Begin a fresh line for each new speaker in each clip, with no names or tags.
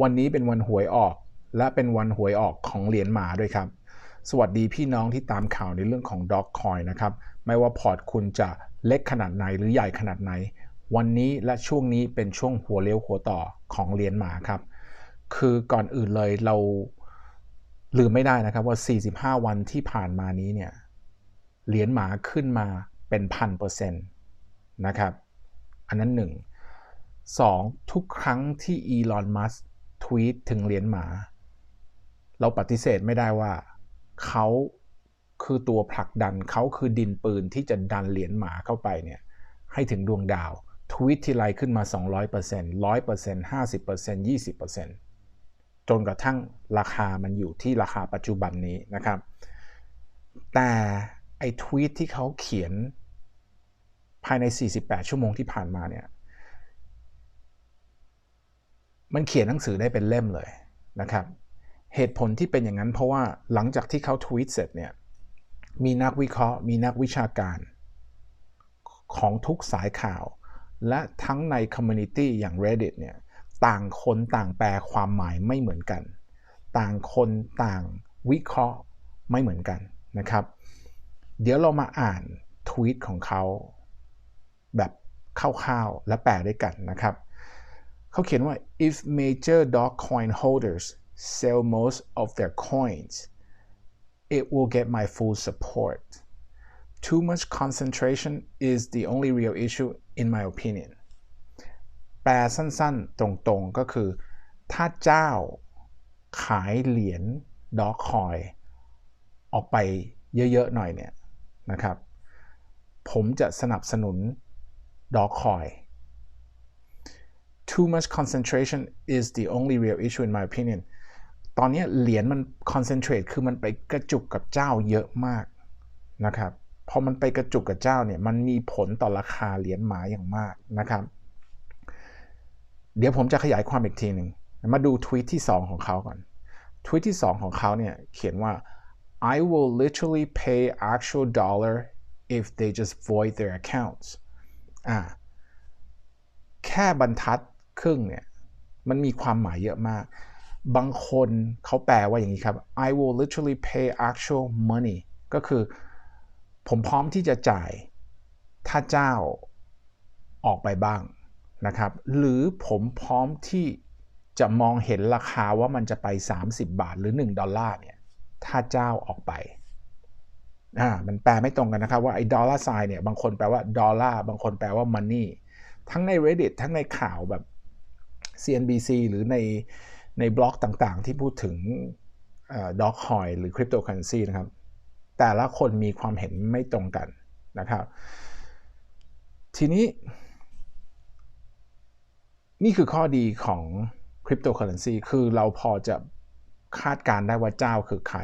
วันนี้เป็นวันหวยออก และเป็นวันหวยออกของเหรียญหมาด้วยครับ สวัสดีพี่น้องที่ตามข่าวในเรื่องของ Dog Coin นะครับ ไม่ว่าพอร์ตคุณจะเล็กขนาดไหนหรือใหญ่ขนาดไหน วันนี้และช่วงนี้เป็นช่วงหัวเลี้ยวหัวต่อของเหรียญหมาครับ คือก่อนอื่นเลยเราลืมไม่ได้นะครับว่า 45 วันที่ผ่านมานี้เนี่ย เหรียญหมาขึ้นมาเป็นพันเปอร์เซ็นต์นะครับ อันนั้นหนึ่งสองทุกครั้งที่อีลอน มัส ทวีตถึงเหรียญหมา เราปฏิเสธไม่ได้ว่าเขาคือตัวผลักดันเขาคือดินปืนที่จะดันเหรียญหมาเข้าไปเนี่ยให้ถึงดวงดาวทวีตทีไรขึ้นมา 200% 100% 50% 20%จนกระทั่งราคามันอยู่ที่ราคาปัจจุบันนี้นะครับ แต่ไอ้ทวีตที่เขาเขียนภายใน 48 ชั่วโมงที่ผ่านมาเนี่ย มันเขียนหนังสือได้เป็นเล่มเลยนะครับ เหตุผลที่เป็นอย่างนั้นเพราะว่าหลังจากที่เขาทวีตเสร็จเนี่ยมีนักวิเคราะห์ มีนักวิชาการ ของทุกสายข่าว และทั้งในคอมมูนิตี้อย่าง Reddit เนี่ยต่างคนต่างแปลความหมายไม่เหมือนกัน ต่างคนต่างวิเคราะห์ไม่เหมือนกันนะครับ เดี๋ยวเรามาอ่านทวีตของเขาแบบคร่าวๆและแปลด้วยกันนะครับ เขาเขียนว่า if major dog coin holders sell most of their coins it will get my full support too much concentration is the only real issue in my opinion แปลสั้นๆ ตรงๆ ก็คือ ถ้าเจ้าขายเหรียญดอกคอยออกไปเยอะ ๆ หน่อยเนี่ยนะครับ ผมจะสนับสนุนดอกคอย too much concentration is the only real issue in my opinion ตอนนี้เหรียญมัน concentrate คือมันไปกระจุกกับเจ้าเยอะมากนะครับพอมันไปกระจุกกับเจ้าเนี่ยมันมีผลต่อราคาเหรียญหมาอย่างมากนะครับ เดี๋ยวผมจะขยายความอีกทีหนึ่งมาดูทวีตที่ 2 ของเขาก่อนทวีตที่ 2 ของเขาเนี่ยเขียนว่า I will literally pay actual dollar if they just void their accounts อ่าแค่บรรทัด ครึ่งเนี่ยมันมีความหมายเยอะมาก บางคนเขาแปลว่าอย่างนี้ครับ I will literally pay actual money ก็คือผมพร้อมที่จะจ่าย ถ้าเจ้าออกไปบ้างนะครับ หรือผมพร้อมที่จะมองเห็นราคาว่ามันจะไป 30 บาทหรือ 1 ดอลลาร์เนี่ย ถ้าเจ้าออกไปอ่ามันแปลไม่ตรงกันนะครับว่าไอ้ดอลลาร์ไซน์เนี่ย บางคนแปลว่าดอลลาร์ บางคนแปลว่า money ทั้งใน Reddit ทั้งในข่าวแบบ CNBC หรือในในบล็อกต่างๆ ที่พูดถึงด็อกคอยหรือคริปโตเคอเรนซีนะครับ แต่ละคนมีความเห็นไม่ตรงกันนะครับ ทีนี้ นี่คือข้อดีของคริปโตเคอเรนซีคือเราพอจะคาดการได้ว่าเจ้าคือใคร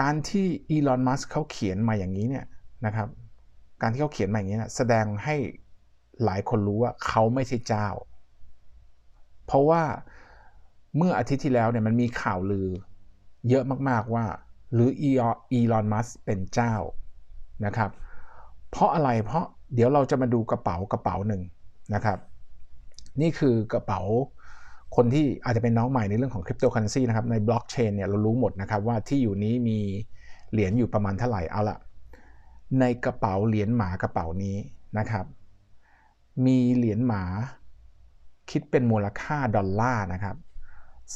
การที่อีลอนมัสเขาเขียนมาอย่างนี้เนี่ยนะครับ การที่เขาเขียนมาอย่างนี้นะแสดงให้หลายคนรู้ว่าเขาไม่ใช่เจ้า เพราะว่าเมื่ออาทิตย์ที่แล้วเนี่ยมันมีข่าวลือ เยอะมากๆว่า หรืออีลอนมัสเป็นเจ้านะครับ เพราะอะไรเพราะเดี๋ยวเราจะมาดูกระเป๋ากระเป๋าหนึ่งนะครับ นี่คือกระเป๋าคนที่อาจจะเป็นน้องใหม่ในเรื่องของคริปโตเคอเรนซีนะครับในบล็อกเชนเนี่ยเรารู้หมดนะครับว่าที่อยู่นี้มีเหรียญอยู่ประมาณเท่าไหร่เอาละในกระเป๋าเหรียญหมากระเป๋านี้นะครับ มีเหรียญหมา คิดเป็นมูลค่าดอลลาร์นะครับ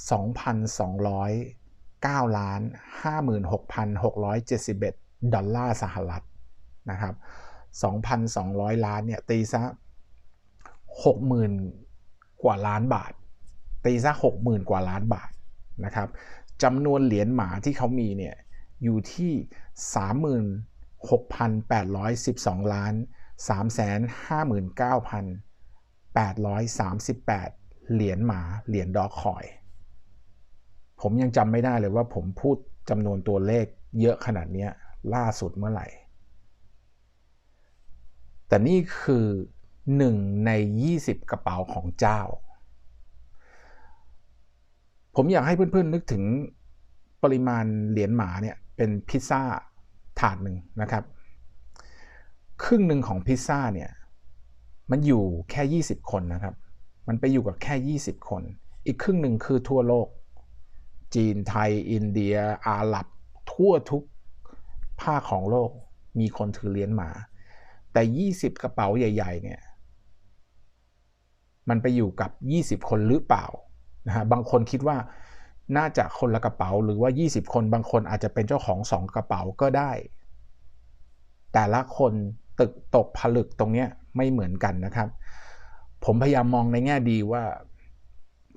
2,209ล้าน56,671 ดอลลาร์สหรัฐนะครับ 2,200 ล้านเนี่ยตีซะ60,000 กว่าล้านบาท ตีซะ60,000 กว่าล้านบาทนะครับจำนวนเหรียญหมาที่เขามีเนี่ยอยู่ที่ 36,812 ล้าน 838 เหรียญหมาเหรียญดอกคอย ผมยังจำไม่ได้เลยว่าผมพูดจำนวนตัวเลขเยอะขนาดนี้ล่าสุดเมื่อไหร่ แต่นี่คือ 1 ใน 20 กระเป๋าของเจ้า ผมอยากให้เพื่อนๆนึกถึงปริมาณเหรียญหมาเนี่ยเป็นพิซซ่าถาดหนึ่งนะครับ ครึ่งหนึ่งของพิซซ่าเนี่ย มันอยู่แค่ 20 คนนะครับ มันไปอยู่กับแค่ 20 คน อีกครึ่งหนึ่งคือทั่วโลก จีนไทย อินเดีย อาหรับ ทั่วทุกภาคของโลกมีคนถือเหรียญหมา แต่ 20 กระเป๋าใหญ่ ๆ เนี่ย มันไปอยู่กับ 20 คนหรือเปล่านะฮะบางคนคิดว่าน่าจะคนละกระเป๋าหรือว่า 20 คนบางคนอาจจะเป็นเจ้าของ 2 กระเป๋าก็ได้ แต่ละคน ตึกตกผลึกตรงนี้ไม่เหมือนกันนะครับ ผมพยายามมองในแง่ดีว่า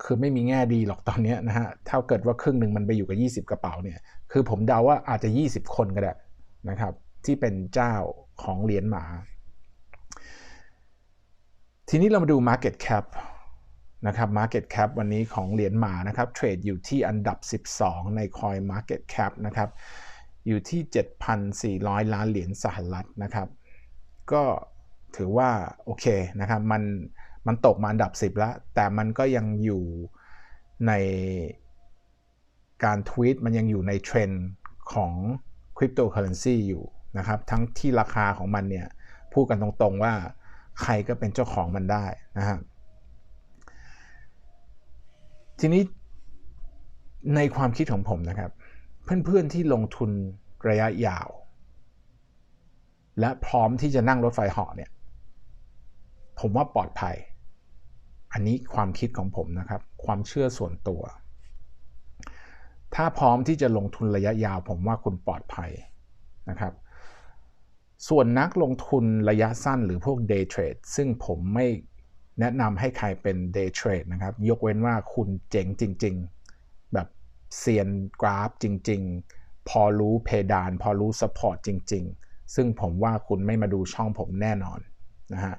คือไม่มีแง่ดีหรอกตอนนี้นะฮะถ้าเกิดว่าครึ่งหนึ่งมันไปอยู่กับ 20 กระเป๋าเนี่ย คือผมเดาว่าอาจจะ 20 คนก็ได้นะครับ ที่เป็นเจ้าของเหรียญหมา ทีนี้เรามาดู Market Cap นะครับ Market Cap วันนี้ของเหรียญหมานะครับเทรดอยู่ที่อันดับ 12 ใน Coin Market Cap นะครับอยู่ที่ 7,400 ล้านเหรียญสหรัฐนะครับ ก็ถือว่าโอเคนะครับมันมันตกมาอันดับ 10 แล้ว แต่มันก็ยังอยู่ในการทวีตมันยังอยู่ในเทรนด์ของคริปโตเคอเรนซีอยู่นะครับทั้งที่ราคาของมันเนี่ยพูดกันตรงๆว่าใครก็เป็นเจ้าของมันได้นะครับทีนี้ในความคิดของผมนะครับ เพื่อนๆที่ลงทุนระยะยาว และพร้อมที่จะนั่งรถไฟเหาะเนี่ย ผมว่าปลอดภัย อันนี้ความคิดของผมนะครับ ความเชื่อส่วนตัว ถ้าพร้อมที่จะลงทุนระยะยาว ผมว่าคุณปลอดภัยนะครับ ส่วนนักลงทุนระยะสั้นหรือพวก day trade ซึ่งผมไม่แนะนำให้ใครเป็น day trade นะครับ ยกเว้นว่าคุณเจ๋งจริง ๆ แบบเซียนกราฟจริง ๆ พอรู้เพดาน พอรู้ support จริง ๆ ซึ่งผมว่าคุณไม่มาดูช่องผมแน่นอนนะฮะ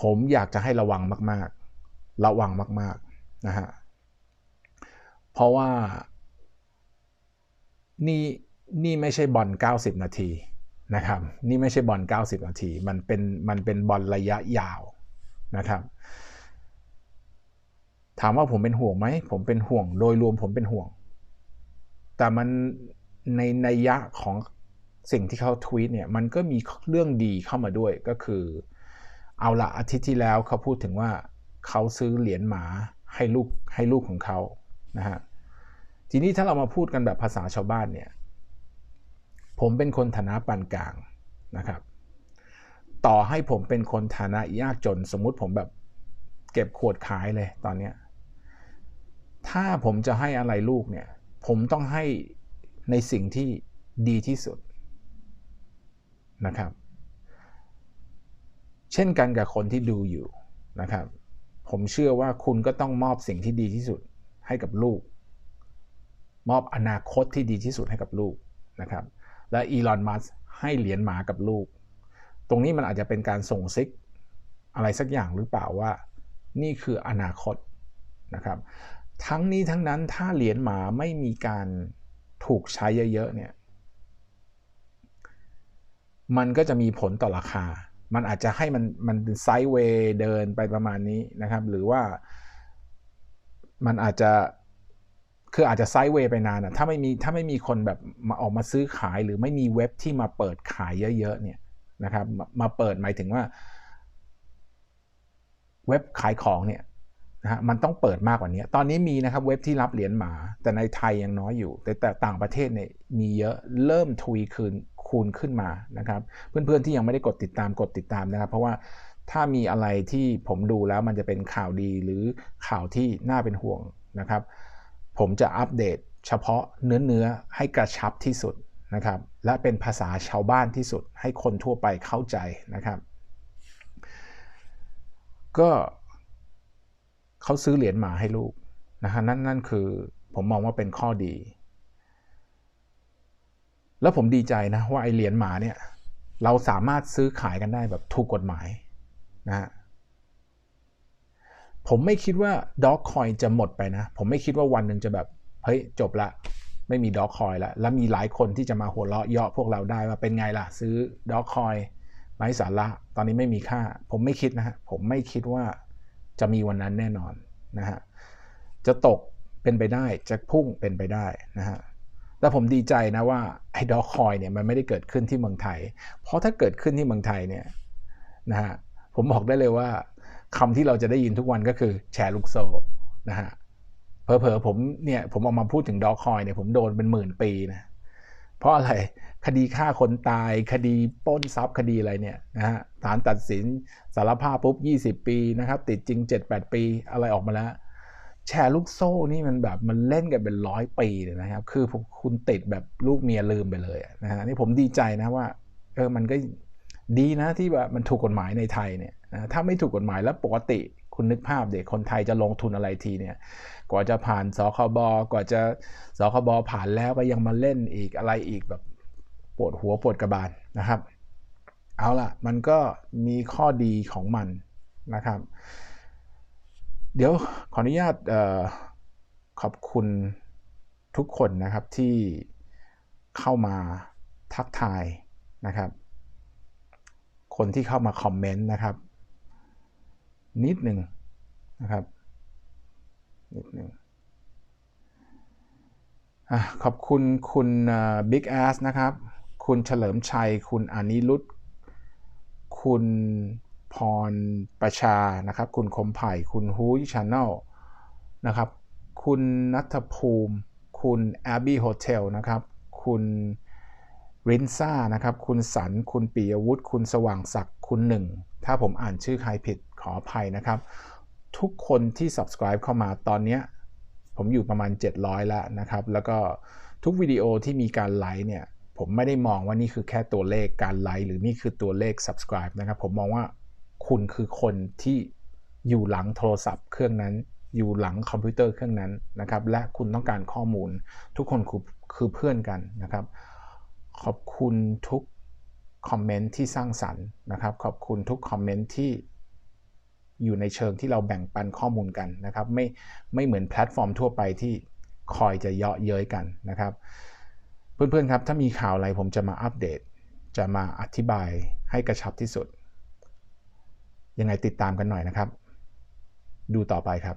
ผมอยากจะให้ระวังมาก ๆ ระวังมากๆนะฮะเพราะว่านี่นี่ไม่ใช่บอล 90 นาทีนะครับ นี่ไม่ใช่บอล 90 นาที มันเป็นมันเป็นบอลระยะยาวนะครับ ถามว่าผมเป็นห่วงไหม ผมเป็นห่วง โดยรวมผมเป็นห่วง แต่มันในในยะของ สิ่งที่เขาทวีตเนี่ยมันก็มีเรื่องดีเข้ามาด้วยก็คือ เอาละอาทิตย์ที่แล้วเขาพูดถึงว่าเขาซื้อเหรียญหมาให้ลูกให้ลูกของเขานะฮะทีนี้ถ้าเรามาพูดกันแบบภาษาชาวบ้านเนี่ยผมเป็นคนฐานะปานกลางนะครับ ต่อให้ผมเป็นคนฐานะยากจนสมมุติผมแบบเก็บขวดขายเลยตอนนี้ถ้าผมจะให้อะไรลูกเนี่ยผมต้องให้ในสิ่งที่ดีที่สุด นะครับ เช่นกันกับคนที่ดูอยู่นะครับ ผมเชื่อว่าคุณก็ต้องมอบสิ่งที่ดีที่สุดให้กับลูก มอบอนาคตที่ดีที่สุดให้กับลูกนะครับ และอีลอนมัสให้เหรียญหมากับลูก ตรงนี้มันอาจจะเป็นการส่งซิกอะไรสักอย่างหรือเปล่าว่า นี่คืออนาคตนะครับ ทั้งนี้ทั้งนั้นถ้าเหรียญหมาไม่มีการถูกใช้เยอะๆเนี่ย มันก็จะมีผลต่อราคา มันอาจจะให้มันมันไซด์เวย์เดินไปประมาณนี้นะครับ หรือว่ามันอาจจะคืออาจจะไซด์เวย์ไปนานอะถ้าไม่มีถ้าไม่มีคนแบบมาออกมาซื้อขาย หรือไม่มีเว็บที่มาเปิดขายเยอะๆเนี่ยนะครับ มาเปิดหมายถึงว่า เว็บขายของเนี่ยนะฮะมันต้องเปิดมากกว่านี้ ตอนนี้มีนะครับเว็บที่รับเหรียญหมา แต่ในไทยยังน้อยอยู่ แต่แต่ต่างประเทศเนี่ยมีเยอะเริ่มทวีคืน คูณขึ้นมานะครับ เพื่อนๆที่ยังไม่ได้กดติดตามกดติดตามนะครับ เพราะว่าถ้ามีอะไรที่ผมดูแล้วมันจะเป็นข่าวดีหรือข่าวที่น่าเป็นห่วงนะครับ ผมจะอัปเดตเฉพาะเนื้อเนื้อให้กระชับที่สุดนะครับ และเป็นภาษาชาวบ้านที่สุด ให้คนทั่วไปเข้าใจนะครับ ก็เขาซื้อเหรียญหมาให้ลูกนะฮะนั่นนั่นคือผมมองว่าเป็นข้อดี แล้วผมดีใจนะว่าไอเหรียญหมาเนี่ย เราสามารถซื้อขายกันได้แบบถูกกฎหมายนะฮะผมไม่คิดว่าด็อกคอยจะหมดไปนะ ผมไม่คิดว่าวันหนึ่งจะแบบ เฮ้ย จบละ ไม่มีด็อกคอยล้วแล้วมีหลายคนที่จะมาหัวเราะเยาะพวกเราได้ว่าเป็นไงล่ะ ซื้อด็อกคอยไร้สาระตอนนี้ไม่มีค่า ผมไม่คิดนะฮะผมไม่คิดว่าจะมีวันนั้นแน่นอนนะฮะจะตกเป็นไปได้จะพุ่งเป็นไปได้นะฮะ แต่ผมดีใจนะว่าไอ้ด็อกคอยเนี่ยมันไม่ได้เกิดขึ้นที่เมืองไทย เพราะถ้าเกิดขึ้นที่เมืองไทยเนี่ยนะฮะผมบอกได้เลยว่าคำที่เราจะได้ยินทุกวันก็คือแชร์ลูกโซ่นะฮะเผลอๆผมเนี่ยผมออกมาพูดถึงดอคอยเนี่ยผมโดนเป็นหมื่นปีนะเพราะอะไรคดีฆ่าคนตาย คดีป้นทรัพย์คดีอะไรเนี่ยนะฮะศาลตัดสินสารภาพปุ๊บ 20 ปีนะครับ ติดจริง 7-8 ปีอะไรออกมาแล้ว แชร์ลูกโซ่นี่มันแบบมันเล่นกันเป็นร้อยปีเลยนะครับ คือคุณติดแบบลูกเมียลืมไปเลยนะฮะนี่ผมดีใจนะว่าเออมันก็ดีนะที่ว่ามันถูกกฎหมายในไทยเนี่ยนะถ้าไม่ถูกกฎหมายแล้วปกติคุณนึกภาพเด็กคนไทยจะลงทุนอะไรทีเนี่ย กว่าจะผ่านสคบกว่าจะสคบผ่านแล้วก็ยังมาเล่นอีกอะไรอีกแบบปวดหัวปวดกระบาลนะครับ เอาล่ะ มันก็มีข้อดีของมันนะครับ ดี๋ยวขออนุญาตออขอบคุณทุกคนนะครับที่เข้ามาทักทายนะครับ คนที่เข้ามาคอมเมนต์นะครับ นิดหนึ่งนะครับนิดหนึ่งอขอบคุณคุณบิ๊กแอสนะครับ คุณเฉลิมชัย คุณอานิรุตคุณ พรประชานะครับ คุณคมไผ่ คุณฮูยชาแนลนะครับ คุณนัทภูมิ คุณแอบบี้โฮเทลนะครับ คุณรินซ่านะครับ คุณสัน คุณปียวุฒิ คุณสว่างศักดิ์ คุณหนึ่ง ถ้าผมอ่านชื่อใครผิดขออภัยนะครับ ทุกคนที่ subscribe เข้ามาตอนนี้ผมอยู่ประมาณ 700 แล้วนะครับ แล้วก็ทุกวิดีโอที่มีการไลค์เนี่ย ผมไม่ได้มองว่านี่คือแค่ตัวเลขการไลค์หรือนี่คือตัวเลข subscribe นะครับ ผมมองว่า คุณคือคนที่อยู่หลังโทรศัพท์เครื่องนั้นอยู่หลังคอมพิวเตอร์เครื่องนั้นนะครับ และคุณต้องการข้อมูล ทุกคนคือคือเพื่อนกันนะครับ ขอบคุณทุกคอมเมนต์ที่สร้างสรรค์นะครับ ขอบคุณทุกคอมเมนต์ที่อยู่ในเชิงที่เราแบ่งปันข้อมูลกันนะครับ ไม่ไม่เหมือนแพลตฟอร์มทั่วไปที่คอยจะเยาะเย้ยกันนะครับ เพื่อนๆครับถ้ามีข่าวอะไรผมจะมาอัปเดต จะมาอธิบายให้กระชับที่สุด ยังไงติดตามกันหน่อยนะครับ ดูต่อไปครับ